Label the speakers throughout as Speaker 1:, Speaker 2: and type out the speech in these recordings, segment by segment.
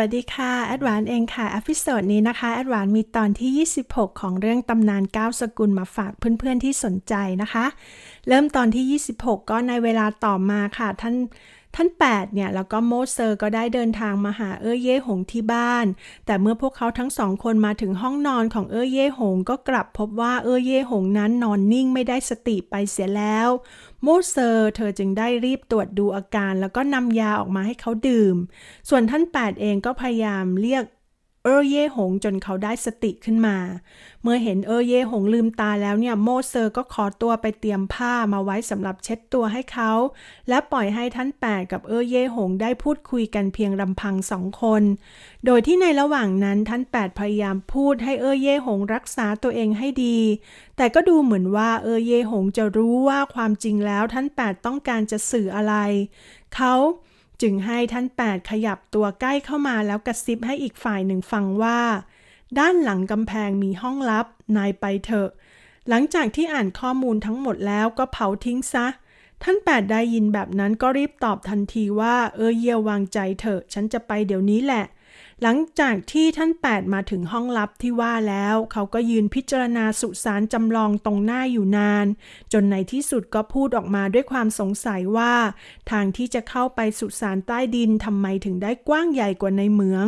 Speaker 1: วัสดีค่ะแอดวานเองค่ะอพิโซดนี้นะคะแอดวานมีตอนที่ 26 ของเรื่องตำนาน9สกุลมาฝากเพื่อนๆที่สนใจนะคะ เริ่มตอนที่ 26 ก็ในเวลาต่อมาค่ะ ท่านท่าน 8 เนี่ย แล้วก็โมเซอร์ก็ได้เดินทางมาหาเอ้อเย่หงที่บ้าน แต่เมื่อพวกเขาทั้งสองคนมาถึงห้องนอนของเอ้อเย่หงก็กลับพบว่าเอ้อเย่หงนั้นนอนนิ่งไม่ได้สติไปเสียแล้ว มเซอร์เธอจึงได้รีบตรวจดูอาการ แล้วก็นำยาออกมาให้เขาดื่ม ส่วนท่าน8เองก็พยายามเรียก เออเย่หงจนเขาได้สติขึ้นมา เมื่อเห็นเออเย่หงลืมตาแล้วเนี่ยโมเซอร์ก็ขอตัวไปเตรียมผ้ามาไว้สำหรับเช็ดตัวให้เขา และปล่อยให้ท่านแปดกับเออเย่หงได้พูดคุยกันเพียงลำพังสองคน โดยที่ในระหว่างนั้นท่านแปดพยายามพูดให้เออเย่หงรักษาตัวเองให้ดี แต่ก็ดูเหมือนว่าเออเย่หงจะรู้ว่าความจริงแล้วท่านแปดต้องการจะสื่ออะไร เขา จึงให้ท่านแปดขยับตัวใกล้เข้ามาแล้วกระซิบให้อีกฝ่ายหนึ่งฟังว่า ด้านหลังกำแพงมีห้องลับ นายไปเถอะ หลังจากที่อ่านข้อมูลทั้งหมดแล้วก็เผาทิ้งซะ ท่านแปดได้ยินแบบนั้นก็รีบตอบทันทีว่า เออเยียววางใจเถอะ ฉันจะไปเดี๋ยวนี้แหละ หลังจากที่ท่านแปดมาถึงห้องลับที่ว่าแล้ว เขาก็ยืนพิจารณาสุสานจำลองตรงหน้าอยู่นาน จนในที่สุดก็พูดออกมาด้วยความสงสัยว่า ทางที่จะเข้าไปสุสานใต้ดินทำไมถึงได้กว้างใหญ่กว่าในเหมือง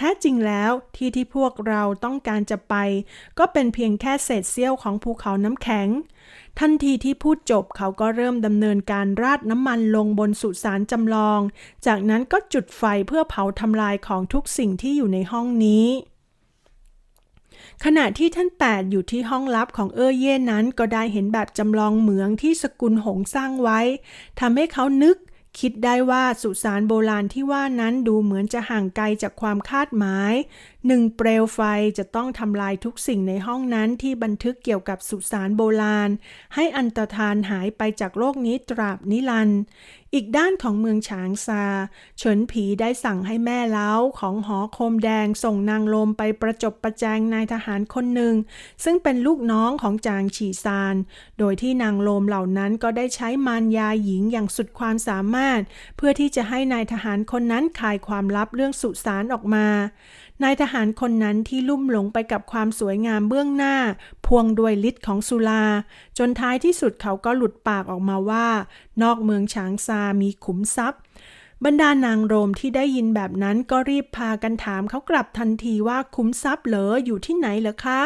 Speaker 1: แท้จริงแล้วที่ที่พวกเราต้องการจะไป ก็เป็นเพียงแค่เศษเสี้ยวของภูเขาน้ำแข็ง ทันทีที่พูดจบเขาก็เริ่มดำเนินการราดน้ำมันลงบนสุสานจำลอง จากนั้นก็จุดไฟเพื่อเผาทำลายของทุกสิ่งที่อยู่ในห้องนี้ขณะที่ท่านแปดอยู่ที่ห้องลับของเออเย่นั้นก็ได้เห็นแบบจำลองเหมืองที่สกุลหงสร้างไว้ทำให้เขานึก คิดได้ว่าสุสานโบราณที่ว่านั้นดูเหมือนจะห่างไกลจากความคาดหมายหนึ่งเปลวไฟจะต้องทำลายทุกสิ่งในห้องนั้นที่บันทึกเกี่ยวกับสุสานโบราณ ให้อันตรธานหายไปจากโลกนี้ตราบนิรันดร์อีกด้านของเมืองฉางซา เฉินผีได้สั่งให้แม่เล้าของหอโคมแดงส่งนางลมไปประจบประแจงนายทหารคนหนึ่ง ซึ่งเป็นลูกน้องของจางฉีซาน โดยที่นางลมเหล่านั้นก็ได้ใช้มารยาหญิงอย่างสุดความสามารถ เพื่อที่จะให้นายทหารคนนั้นคายความลับเรื่องสุสานออกมา นายทหารคนนั้นที่ลุ่มหลงไปกับความสวยงามเบื้องหน้า พวงด้วยฤทธิ์ของสุลา จนท้ายที่สุดเขาก็หลุดปากออกมาว่า นอกเมืองฉางซามีขุมทรัพย์ บรรดานางโรมที่ได้ยินแบบนั้นก็รีบพากันถามเขากลับทันทีว่าคุ้มทรัพย์เหรออยู่ที่ไหนเหรอคะ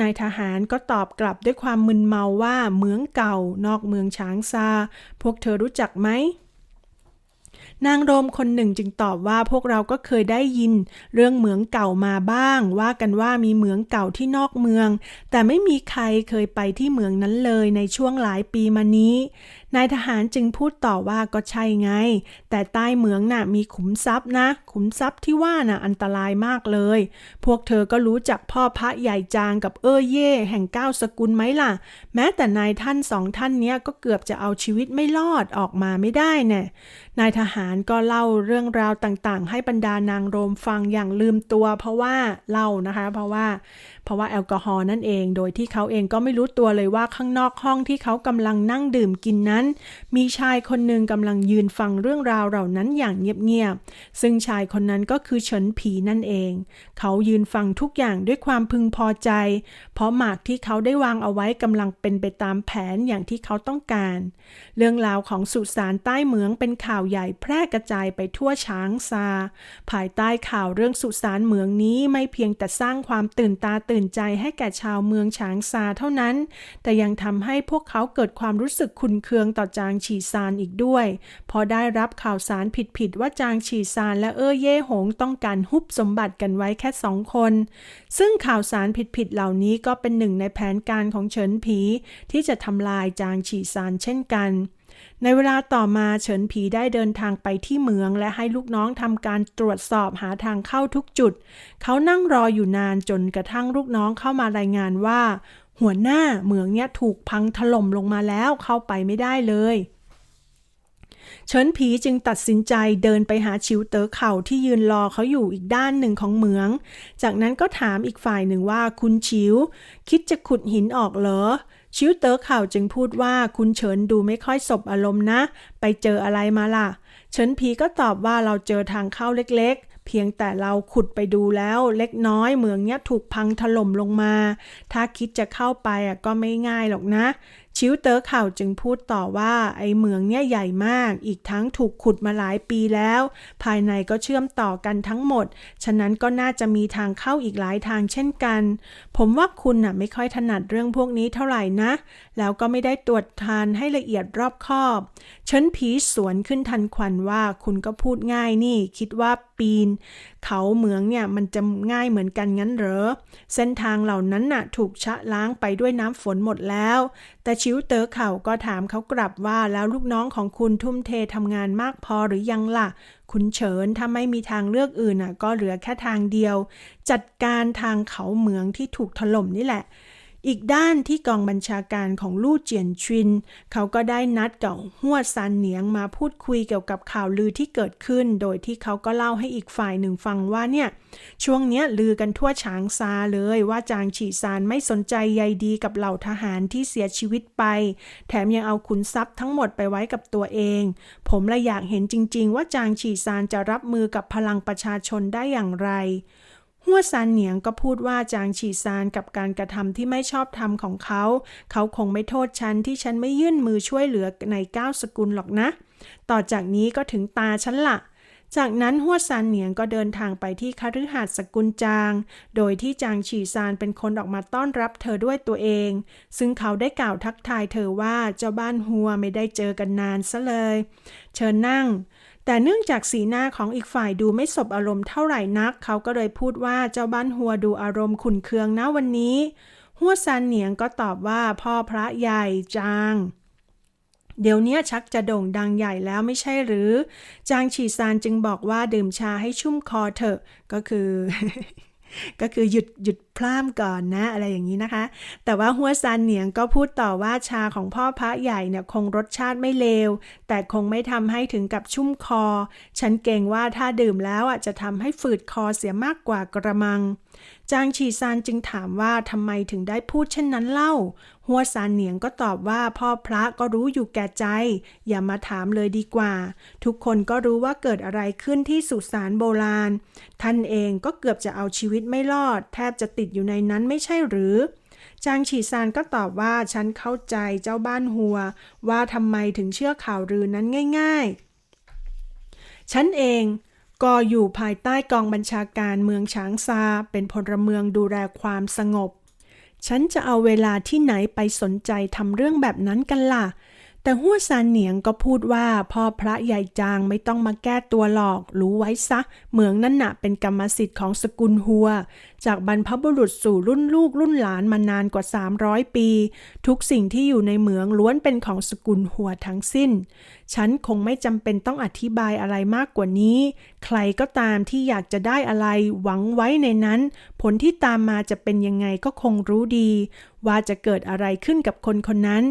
Speaker 1: นายทหารก็ตอบกลับด้วยความมึนเมาว่าเมืองเก่า นอกเมืองช้างซา พวกเธอรู้จักไหม นางโรมคนหนึ่งจึงตอบว่าพวกเราก็เคยได้ยิน เรื่องเหมืองเก่ามาบ้าง ว่ากันว่ามีเหมืองเก่าที่นอกเมือง แต่ไม่มีใครเคยไปที่เหมืองนั้นเลยในช่วงหลายปีมานี้นายทหารจึงพูดต่อว่าก็ใช่ไง แต่ใต้เหมืองน่ะมีขุมทรัพย์นะ ขุมทรัพย์ที่ว่าน่ะอันตรายมากเลย พวกเธอก็รู้จักพ่อพระใหญ่จางกับเอ้อเย่แห่งเก้าสกุลไหมล่ะ แม้แต่นายท่านสองท่านเนี้ยก็เกือบจะเอาชีวิตไม่รอดออกมาไม่ได้แน่นายทหารก็เล่าเรื่องราวต่างๆ ให้บรรดานางโรมฟังอย่างลืมตัว เพราะว่าเล่านะคะ เพราะว่า เพราะว่าแอลกอฮอล์นั่นเอง โดยที่เขาเองก็ไม่รู้ตัวเลยว่าข้างนอกห้องที่เขากำลังนั่งดื่มกินนั้น มีชายคนหนึ่งกำลังยืนฟังเรื่องราวเหล่านั้นอย่างเงียบๆ ซึ่งชายคนนั้นก็คือเฉินผีนั่นเอง เขายืนฟังทุกอย่างด้วยความพึงพอใจ เพราะหมากที่เขาได้วางเอาไว้กำลังเป็นไปตามแผนอย่างที่เขาต้องการ เรื่องราวของสุสานใต้เหมืองเป็นข่าวใหญ่แพร่กระจายไปทั่วช้างซา ภายใต้ข่าวเรื่องสุสานเหมืองนี้ไม่เพียงแต่สร้างความตื่นตาตื่นื่นใจให้แก่ชาวเมืองช้างซาเท่านั้น แต่ยังทำให้พวกเขาเกิดความรู้สึกขุนเคืองต่อจางฉีซานอีกด้วย พอได้รับข่าวสารผิดๆว่าจางฉีซานและเอ้อเย่หงต้องการฮุบสมบัติกันไว้แค่สองคน ซึ่งข่าวสารผิดๆเหล่านี้ก็เป็นหนึ่งในแผนการของเฉินผี ที่จะทำลายจางฉีซานเช่นกัน ในเวลาต่อมาเฉินผีได้เดินทางไปที่เมืองและให้ลูกน้องทำการตรวจสอบหาทางเข้าทุกจุด เขานั่งรออยู่นานจนกระทั่งลูกน้องเข้ามารายงานว่า หัวหน้าเมืองเนี้ยถูกพังถล่มลงมาแล้วเข้าไปไม่ได้เลยเฉินผีจึงตัดสินใจเดินไปหาชิวเต๋อเข่าที่ยืนรอเขาอยู่อีกด้านหนึ่งของเหมือง จากนั้นก็ถามอีกฝ่ายหนึ่งว่าคุณชิว คิดจะขุดหินออกเหรอ ชิวเต๋อข่าวจึงพูดว่าคุณเฉินดูไม่ค่อยสบอารมณ์นะ ไปเจออะไรมาล่ะ เฉินผีก็ตอบว่าเราเจอทางเข้าเล็กๆ เพียงแต่เราขุดไปดูแล้วเล็กน้อยเหมืองเนี้ยถูกพังถล่มลงมา ถ้าคิดจะเข้าไปอะก็ไม่ง่ายหรอกนะ ชิวเต๋อเข่าวจึงพูดต่อว่าไอ้เหมืองเนี่ยใหญ่มาก อีกทั้งถูกขุดมาหลายปีแล้ว ภายในก็เชื่อมต่อกันทั้งหมด ฉะนั้นก็น่าจะมีทางเข้าอีกหลายทางเช่นกัน ผมว่าคุณน่ะไม่ค่อยถนัดเรื่องพวกนี้เท่าไหร่นะ แล้วก็ไม่ได้ตรวจทานให้ละเอียดรอบคอบเฉินผีสวนขึ้นทันควันว่าคุณก็พูดง่ายนี่ คิดว่าปีนเขาเหมืองเนี่ยมันจะง่ายเหมือนกันงั้นเหรอ เส้นทางเหล่านั้นน่ะถูกชะล้างไปด้วยน้ำฝนหมดแล้ว แต่ชิวเต๋อเขาก็ถามเขากลับว่าแล้วลูกน้องของคุณทุ่มเททำงานมากพอหรือยังล่ะ คุณเฉินถ้าไม่มีทางเลือกอื่นน่ะก็เหลือแค่ทางเดียว จัดการทางเขาเหมืองที่ถูกถล่มนี่แหละ อีกด้านที่กองบัญชาการของลู่เจียนชิน เขาก็ได้นัดกับหัวซันเหนียงมาพูดคุยเกี่ยวกับข่าวลือที่เกิดขึ้น โดยที่เขาก็เล่าให้อีกฝ่ายหนึ่งฟังว่าเนี่ยช่วงเนี้ยลือกันทั่วฉางซาเลยว่าจางฉีซานไม่สนใจใยดีกับเหล่าทหารที่เสียชีวิตไป แถมยังเอาขุนทรัพย์ทั้งหมดไปไว้กับตัวเอง ผมเลยอยากเห็นจริง ๆ ว่าจางฉีซานจะรับมือกับพลังประชาชนได้อย่างไร หัวซานเหนียงก็พูดว่าจางฉีซานกับการกระทำที่ไม่ชอบธรรมของเขา เขาคงไม่โทษฉันที่ฉันไม่ยื่นมือช่วยเหลือในก้าวสกุลหรอกนะ ต่อจากนี้ก็ถึงตาฉันละจากนั้นหัวซานเหนียงก็เดินทางไปที่คฤหาสน์สกุลจาง โดยที่จางฉีซานเป็นคนออกมาต้อนรับเธอด้วยตัวเอง ซึ่งเขาได้กล่าวทักทายเธอว่าเจ้าบ้านหัวไม่ได้เจอกันนานซะเลย เชิญนั่ง แต่เนื่องจากสีหน้าของอีกฝ่ายดูไม่สบอารมณ์เท่าไหร่นัก เขาก็เลยพูดว่าเจ้าบ้านหัวดูอารมณ์ขุนเคืองนะวันนี้ หัวซานเหนียงก็ตอบว่าพ่อพระใหญ่จางเดี๋ยวเนี้ยชักจะโด่งดังใหญ่แล้วไม่ใช่หรือ จางฉีซานจึงบอกว่าดื่มชาให้ชุ่มคอเถอะ ก็คือ ก็คือหยุดหยุด พร่ำก่อนนะ อะไรอย่างนี้นะคะ แต่ว่าหัวซานเหนียงก็พูดต่อว่าชาของพ่อพระใหญ่เนี่ยคงรสชาติไม่เลว แต่คงไม่ทำให้ถึงกับชุ่มคอ ฉันเกรงว่าถ้าดื่มแล้วอะจะทำให้ฝืดคอเสียมากกว่ากระมัง จางฉีซานจึงถามว่าทำไมถึงได้พูดเช่นนั้นเล่า หัวซานเหนียงก็ตอบว่าพ่อพระก็รู้อยู่แก่ใจ อย่ามาถามเลยดีกว่า ทุกคนก็รู้ว่าเกิดอะไรขึ้นที่สุสานโบราณ ท่านเองก็เกือบจะเอาชีวิตไม่รอด แทบจะติดอยู่ในนั้นไม่ใช่หรือจางฉีซานก็ตอบว่าฉันเข้าใจเจ้าบ้านหัว ว่าทำไมถึงเชื่อข่าวลือนั้นง่าย ๆ ฉันเองก็อยู่ภายใต้กองบัญชาการเมืองฉางซา เป็นพลเมืองดูแลความสงบ ฉันจะเอาเวลาที่ไหนไปสนใจทำเรื่องแบบนั้นกันล่ะ แต่หัวซานเหนียงก็พูดว่าพ่อพระใหญ่จางไม่ต้องมาแก้ตัวหรอก รู้ไว้ซะเหมืองนั่นน่ะเป็นกรรมสิทธิ์ของสกุลหัวจากบรรพบุรุษสู่รุ่นลูกรุ่นหลานมานานกว่า 300 ปี ทุกสิ่งที่อยู่ในเหมืองล้วนเป็นของสกุลหัวทั้งสิ้น ฉันคงไม่จำเป็นต้องอธิบายอะไรมากกว่านี้ ใครก็ตามที่อยากจะได้อะไรหวังไว้ในนั้น ผลที่ตามมาจะเป็นยังไงก็คงรู้ดี ว่าจะเกิดอะไรขึ้นกับคนคนนั้น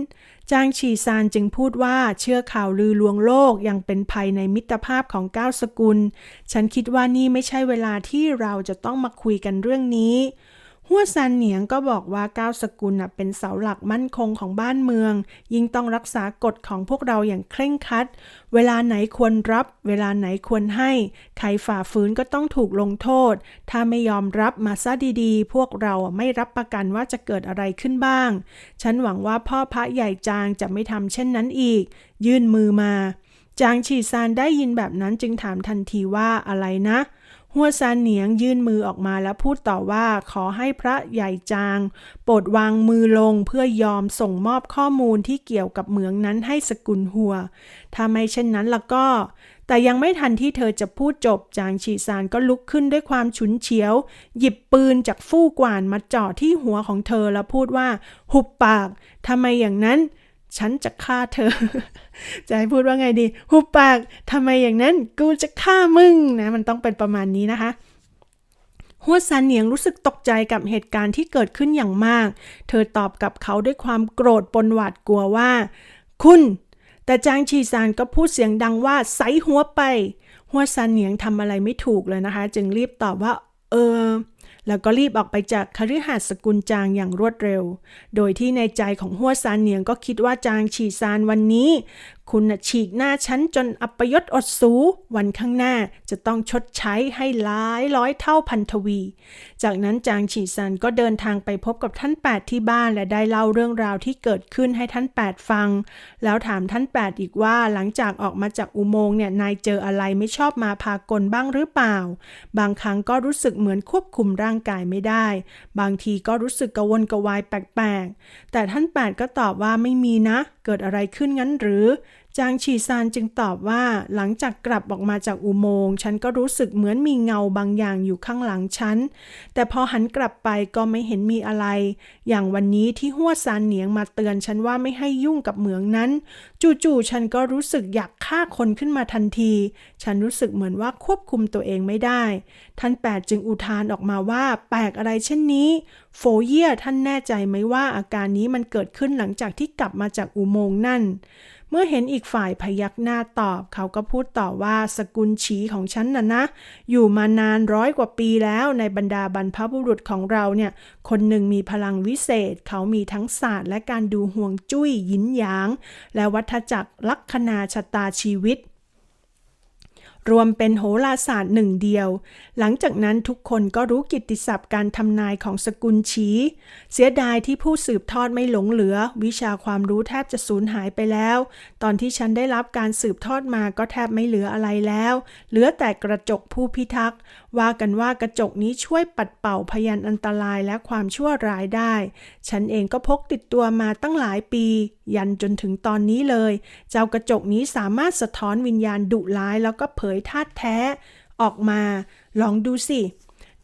Speaker 1: จางฉีซานจึงพูดว่าเชื่อข่าวลือลวงโลกยังเป็นภัยในมิตรภาพของก้าวสกุล ฉันคิดว่านี่ไม่ใช่เวลาที่เราจะต้องมาคุยกันเรื่องนี้หัวซานเหนียงก็บอกว่าก้าวสกุลเป็นเสาหลักมั่นคงของบ้านเมือง ยิ่งต้องรักษากฎของพวกเราอย่างเคร่งครัด เวลาไหนควรรับ เวลาไหนควรให้ ใครฝ่าฝืนก็ต้องถูกลงโทษ ถ้าไม่ยอมรับมาซะดีๆ พวกเราไม่รับประกันว่าจะเกิดอะไรขึ้นบ้าง ฉันหวังว่าพ่อพระใหญ่จางจะไม่ทำเช่นนั้นอีก ยื่นมือมา จางฉีซานได้ยินแบบนั้นจึงถามทันทีว่าอะไรนะ หัวซานเหนียงยื่นมือออกมาแล้วพูดต่อว่าขอให้พระใหญ่จาง โปรดวางมือลงเพื่อยอมส่งมอบข้อมูลที่เกี่ยวกับเหมืองนั้นให้สกุลหัว ถ้าไม่เช่นนั้นล้วก็ แต่ยังไม่ทันที่เธอจะพูดจบจางฉีซานก็ลุกขึ้นด้วยความฉุนเฉียว หยิบปืนจากฟู่กวานมาจ่อที่หัวของเธอแล้วพูดว่า หุบปากทำไมอย่างนั้น ฉันจะฆ่าเธอ จะให้พูดว่าไงดี หุบปากทำไมอย่างนั้น กูจะฆ่ามึงนะ มันต้องเป็นประมาณนี้นะคะหัวซานเหนียงรู้สึกตกใจกับเหตุการณ์ที่เกิดขึ้นอย่างมาก เธอตอบกับเขาด้วยความโกรธปนหวาดกลัวว่า คุณ แต่จางชีซานก็พูดเสียงดังว่าใสหัวไป หัวซานเหนียงทำอะไรไม่ถูกเลยนะคะ จึงรีบตอบว่า เออ แล้วก็รีบออกไปจากคฤหาสน์สกุลจางอย่างรวดเร็ว โดยที่ในใจของหัวซานเหนียงก็คิดว่าจางฉีซานวันนี้ คุณฉีกหน้าฉันจนอัปยศอดสู วันข้างหน้าจะต้องชดใช้ให้หลายร้อยเท่าพันทวี จากนั้นจางฉีซันก็เดินทางไปพบกับท่านแปดที่บ้านและได้เล่าเรื่องราวที่เกิดขึ้นให้ท่านแปดฟัง แล้วถามท่านแปดอีกว่าหลังจากออกมาจากอุโมงค์เนี่ยนายเจออะไรไม่ชอบมาพากลบ้างหรือเปล่า บางครั้งก็รู้สึกเหมือนควบคุมร่างกายไม่ได้ บางทีก็รู้สึกกระวนกระวายแปลกๆ แต่ท่านแปดก็ตอบว่าไม่มีนะ เกิดอะไรขึ้นงั้นหรือ จางฉีซานจึงตอบว่าหลังจากกลับออกมาจากอุโมงค์ฉันก็รู้สึกเหมือนมีเงาบางอย่างอยู่ข้างหลังฉัน แต่พอหันกลับไปก็ไม่เห็นมีอะไร อย่างวันนี้ที่หัวซานเหนียงมาเตือนฉันว่าไม่ให้ยุ่งกับเหมืองนั้น จู่ๆฉันก็รู้สึกอยากฆ่าคนขึ้นมาทันที ฉันรู้สึกเหมือนว่าควบคุมตัวเองไม่ได้ ท่านแปดจึงอุทานออกมาว่าแปลกอะไรเช่นนี้ โฟเยียท่านแน่ใจไหมว่าอาการนี้มันเกิดขึ้นหลังจากที่กลับมาจากอุโมงค์นั่น เมื่อเห็นอีกฝ่ายพยักหน้าตอบ เขาก็พูดต่อว่าสกุลฉีของฉันน่ะนะ อยู่มานานร้อยกว่าปีแล้วในบรรดาบรรพบุรุษของเราเนี่ย คนหนึ่งมีพลังวิเศษ เขามีทั้งศาสตร์และการดูห่วงจุ้ยยินหยาง และวัฏจักรลัคนาชะตาชีวิต รวมเป็นโหราศาสตร์หนึ่งเดียว หลังจากนั้นทุกคนก็รู้กิตติศัพท์การทำนายของสกุลชี เสียดายที่ผู้สืบทอดไม่หลงเหลือ วิชาความรู้แทบจะสูญหายไปแล้ว ตอนที่ฉันได้รับการสืบทอดมาก็แทบไม่เหลืออะไรแล้ว เหลือแต่กระจกผู้พิทักษ์ ว่ากันว่ากระจกนี้ช่วยปัดเป่าพยันอันตรายและความชั่วร้ายได้ ฉันเองก็พกติดตัวมาตั้งหลายปี ยันจนถึงตอนนี้เลย เจ้ากระจกนี้สามารถสะท้อนวิญญาณดุร้ายแล้วก็เผยธาตุแท้ ออกมา ลองดูสิ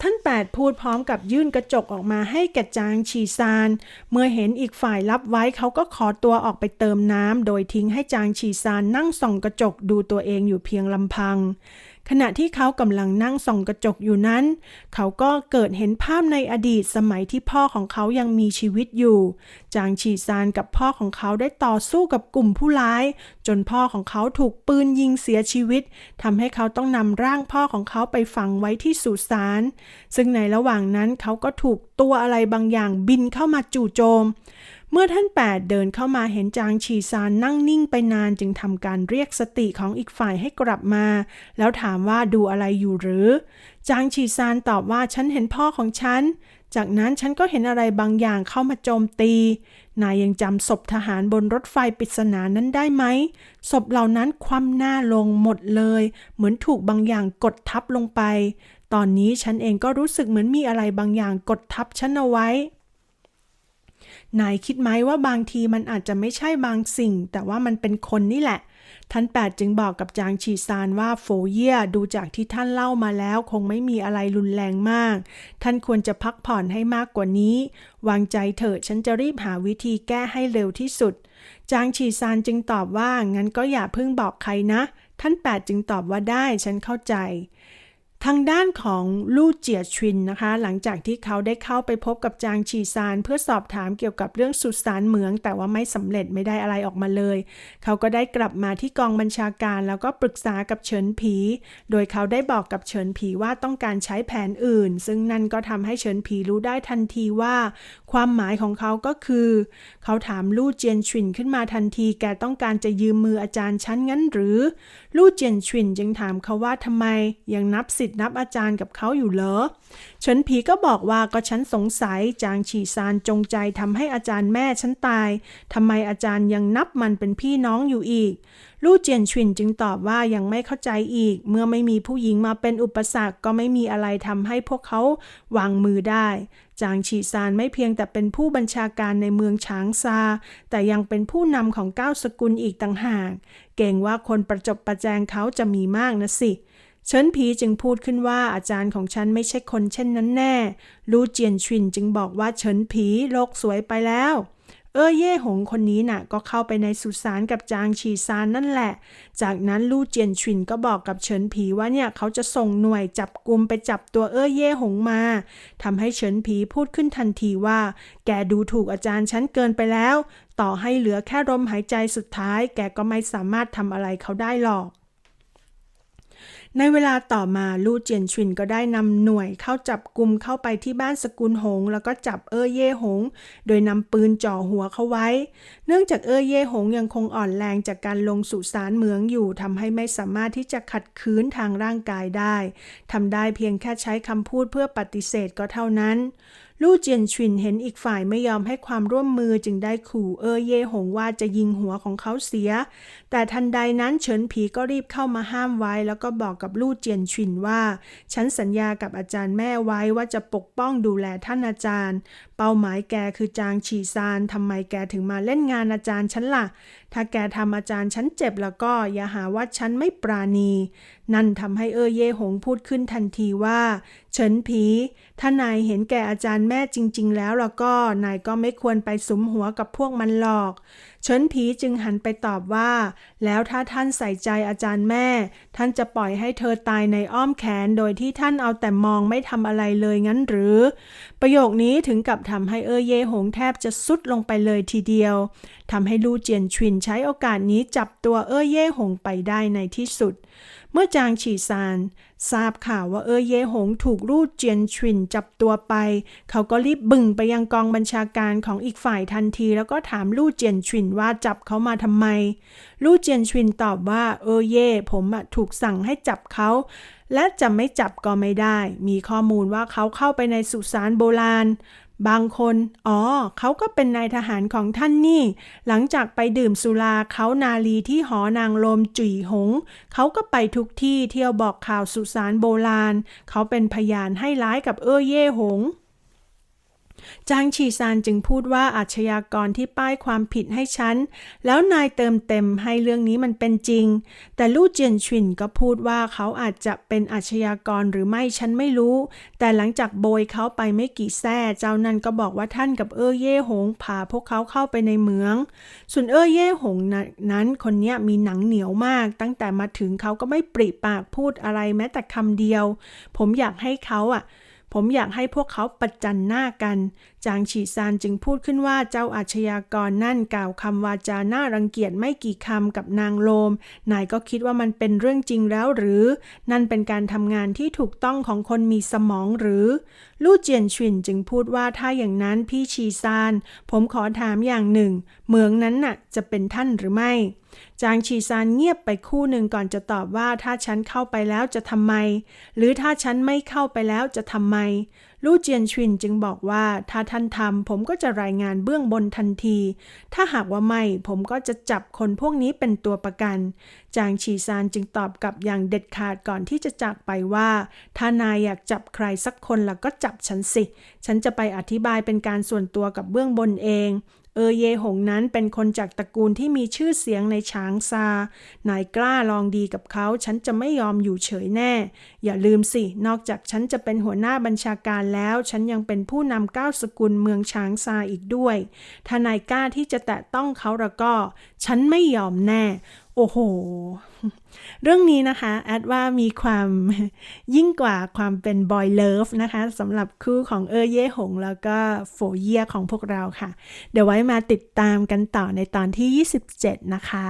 Speaker 1: ท่านแปดพูดพร้อมกับยื่นกระจกออกมาให้แก่จางชีซาน เมื่อเห็นอีกฝ่ายรับไว้เขาก็ขอตัวออกไปเติมน้ำโดยทิ้งให้จางชีซานนั่งส่องกระจกดูตัวเองอยู่เพียงลำพัง ขณะที่เขากำลังนั่งส่องกระจกอยู่นั้น เขาก็เกิดเห็นภาพในอดีตสมัยที่พ่อของเขายังมีชีวิตอยู่ จางฉีซานกับพ่อของเขาได้ต่อสู้กับกลุ่มผู้ร้าย จนพ่อของเขาถูกปืนยิงเสียชีวิตทำให้เขาต้องนำร่างพ่อของเขาไปฝังไว้ที่สุสานซึ่งในระหว่างนั้นเขาก็ถูกตัวอะไรบางอย่างบินเข้ามาจู่โจม เมื่อท่านแปดเดินเข้ามาเห็นจางฉีซานนั่งนิ่งไปนานจึงทำการเรียกสติของอีกฝ่ายให้กลับมา แล้วถามว่าดูอะไรอยู่หรือ จางฉีซานตอบว่าฉันเห็นพ่อของฉัน จากนั้นฉันก็เห็นอะไรบางอย่างเข้ามาโจมตี นายยังจำศพทหารบนรถไฟปริศนานั้นได้ไหม ศพเหล่านั้นคว่ำหน้าลงหมดเลย เหมือนถูกบางอย่างกดทับลงไป ตอนนี้ฉันเองก็รู้สึกเหมือนมีอะไรบางอย่างกดทับฉันเอาไว้ นายคิดไหมว่าบางทีมันอาจจะไม่ใช่บางสิ่ง แต่ว่ามันเป็นคนนี่แหละ ท่านแปดจึงบอกกับจางฉีซานว่าโฟเยียดูจากที่ท่านเล่ามาแล้วคงไม่มีอะไรรุนแรงมาก ท่านควรจะพักผ่อนให้มากกว่านี้ วางใจเถอะฉันจะรีบหาวิธีแก้ให้เร็วที่สุด จางฉีซานจึงตอบว่างั้นก็อย่าเพิ่งบอกใครนะ ท่านแปดจึงตอบว่าได้ฉันเข้าใจ ทางด้านของลู่เจียชินนะคะ หลังจากที่เขาได้เข้าไปพบกับจางชีซาน เพื่อสอบถามเกี่ยวกับเรื่องสุสานเหมือง แต่ว่าไม่สำเร็จไม่ได้อะไรออกมาเลย เขาก็ได้กลับมาที่กองบัญชาการแล้วก็ปรึกษากับเฉินผี โดยเขาได้บอกกับเฉินผีว่าต้องการใช้แผนอื่น ซึ่งนั่นก็ทำให้เฉินผีรู้ได้ทันทีว่า ความหมายของเขาก็คือ เขาถามลู่เจียนชินขึ้นมาทันทีแกต้องการจะยืมมืออาจารย์ชั้นงั้นหรือ ลู่เจียนชินจึงถามเขาว่าทำไมยังนับสิทธินับอาจารย์กับเขาอยู่เหรอเฉินผีก็บอกว่าก็ฉันสงสัยจางฉีซานจงใจทำให้อาจารย์แม่ฉันตายทำไมอาจารย์ยังนับมันเป็นพี่น้องอยู่อีก ลู่เจียนชินจึงตอบว่ายังไม่เข้าใจอีก เมื่อไม่มีผู้หญิงมาเป็นอุปสรรคก็ไม่มีอะไรทำให้พวกเขาวางมือได้จางฉีซานไม่เพียงแต่เป็นผู้บัญชาการในเมืองฉางซา แต่ยังเป็นผู้นำของเก้าสกุลอีกต่างหาก เก่งว่าคนประจบประแจงเขาจะมีมากนะสิเเฉินผีจึงพูดขึ้นว่าอาจารย์ของฉันไม่ใช่คนเช่นนั้นแน่ ลู่เจียนชินจึงบอกว่าเฉินผีโลกสวยไปแล้ว เออเย่หงคนนี้น่ะ ก็เข้าไปในสุสานกับจางฉีซานนั่นแหละ จากนั้นลู่เจียนชินก็บอกกับเฉินผีว่าเนี่ยเขาจะส่งหน่วยจับกลุ่มไปจับตัวเออเย่หงมาทำให้เฉินผีพูดขึ้นทันทีว่า แกดูถูกอาจารย์ฉันเกินไปแล้ว ต่อให้เหลือแค่ลมหายใจสุดท้าย แกก็ไม่สามารถทำอะไรเขาได้หรอก ในเวลาต่อมาลู่เจียนชินก็ได้นำหน่วยเข้าจับกลุ่มเข้าไปที่บ้านสกุลหง แล้วก็จับเอ้อเย่หง โดยนำปืนจ่อหัวเขาไว้ เนื่องจากเอ้อเย่หงยังคงอ่อนแรงจากการลงสู่สารเหมืองอยู่ทำให้ไม่สามารถที่จะขัดขืนทางร่างกายได้ทำได้เพียงแค่ใช้คำพูดเพื่อปฏิเสธก็เท่านั้น ลู่เจียนชินเห็นอีกฝ่ายไม่ยอมให้ความร่วมมือจึงได้ขู่เออเย่หงว่าจะยิงหัวของเขาเสีย แต่ทันใดนั้นเฉินผีก็รีบเข้ามาห้ามไว้ แล้วก็บอกกับลู่เจียนชินว่า ฉันสัญญากับอาจารย์แม่ไว้ว่าจะปกป้องดูแลท่านอาจารย์ เป้าหมายแกคือจางฉีซานทำไมแกถึงมาเล่นงานอาจารย์ฉันล่ะ ถ้าแกทำอาจารย์ฉันเจ็บแล้วก็อย่าหาว่าฉันไม่ปราณีนั่นทำให้เออเย่หงพูดขึ้นทันทีว่า เฉินผี ถ้านายเห็นแก่อาจารย์แม่จริง ๆ แล้วแล้วก็นายก็ไม่ควรไปสุมหัวกับพวกมันหรอก เฉินผีจึงหันไปตอบว่า แล้วถ้าท่านใส่ใจอาจารย์แม่ ท่านจะปล่อยให้เธอตายในอ้อมแขนโดยที่ท่านเอาแต่มองไม่ทำอะไรเลยงั้นหรือ ประโยคนี้ถึงกับทำให้เออเย่หงแทบจะสุดลงไปเลยทีเดียวทำให้ลู่เจียนชวินใช้โอกาสนี้จับตัวเออเย่หงไปได้ในที่สุด เมื่อจางฉีซาน ทราบข่าวว่าเออเยหงถูกลู่เจียนชวินจับตัวไป เขาก็รีบบึ่งไปยังกองบัญชาการของอีกฝ่ายทันที แล้วก็ถามลู่เจียนชวินว่าจับเขามาทำไมลู่เจียนชวินตอบว่าเออเย่ผมอะถูกสั่งให้จับเขาและจะไม่จับก็ไม่ได้ มีข้อมูลว่าเขาเข้าไปในสุสานโบราณ บางคน อ๋อ เขาก็เป็นนายทหารของท่านนี่ หลังจากไปดื่มสุราเขานาลีที่หอนางลมจุ๋ยหง เขาก็ไปทุกที่เที่ยวบอกข่าวสุสานโบราณ เขาเป็นพยานให้ร้ายกับเอ้อเย่หง จางฉีซานจึงพูดว่าอาชญากรที่ป้ายความผิดให้ฉัน แล้วนายเติมเต็มให้เรื่องนี้มันเป็นจริง แต่ลู่เจียนชินก็พูดว่าเขาอาจจะเป็นอาชญากรหรือไม่ฉันไม่รู้ แต่หลังจากโบยเขาไปไม่กี่แซ่เจ้านั่นก็บอกว่าท่านกับเอ้อเย่หงพาพวกเขาเข้าไปในเมือง ส่วนเอ้อเย่หงนั้นคนนี้มีหนังเหนียวมาก ตั้งแต่มาถึงเขาก็ไม่ปริปากพูดอะไรแม้แต่คำเดียว ผมอยากให้เขาอะ ผมอยากให้พวกเขาประจันหน้ากัน จางฉีซานจึงพูดขึ้นว่าเจ้าอาชญากรนั่นกล่าวคำวาจาน่ารังเกียจไม่กี่คำกับนางโลม นายก็คิดว่ามันเป็นเรื่องจริงแล้วหรือ นั่นเป็นการทำงานที่ถูกต้องของคนมีสมองหรือ ลู่เจียนชินจึงพูดว่าถ้าอย่างนั้นพี่ชีซาน ผมขอถามอย่างหนึ่ง เมืองนั้นน่ะจะเป็นท่านหรือไม่ จางชีซานเงียบไปคู่หนึ่งก่อนจะตอบว่าถ้าฉันเข้าไปแล้วจะทำไม หรือถ้าฉันไม่เข้าไปแล้วจะทำไม ลู่เจียนชินจึงบอกว่าถ้าท่านทำผมก็จะรายงานเบื้องบนทันที ถ้าหากว่าไม่ผมก็จะจับคนพวกนี้เป็นตัวประกัน จางฉีซานจึงตอบกลับอย่างเด็ดขาดก่อนที่จะจากไปว่า ถ้านายอยากจับใครสักคนล่ะก็จับฉันสิ ฉันจะไปอธิบายเป็นการส่วนตัวกับเบื้องบนเอง เออเยหงนั้นเป็นคนจากตระกูลที่มีชื่อเสียงในช้างซา นายกล้าลองดีกับเขา ฉันจะไม่ยอมอยู่เฉยแน่ อย่าลืมสิ นอกจากฉันจะเป็นหัวหน้าบัญชาการแล้ว ฉันยังเป็นผู้นำก้าวสกุลเมืองช้างซาอีกด้วย ถ้านายกล้าที่จะแตะต้องเขาแล้วก็ ฉันไม่ยอมแน่ โอ้โห เรื่องนี้นะคะ แอดว่ามีความยิ่งกว่าความเป็นบอยเลิฟนะคะสำหรับคู่ของเออเย่หง แล้วก็โฟเยียของพวกเราค่ะ เดี๋ยวไว้มาติดตามกันต่อในตอนที่ 27 นะคะ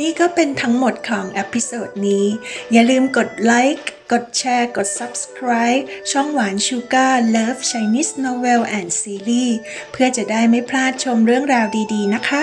Speaker 1: นี่ก็เป็นทั้งหมดของอพิโซดนี้ อย่าลืมกดไลค์กดแชร์ กด subscribe ช่องหวานชูการ์ Love Chinese Novel and Series เพื่อจะได้ไม่พลาดชมเรื่องราวดีๆนะคะ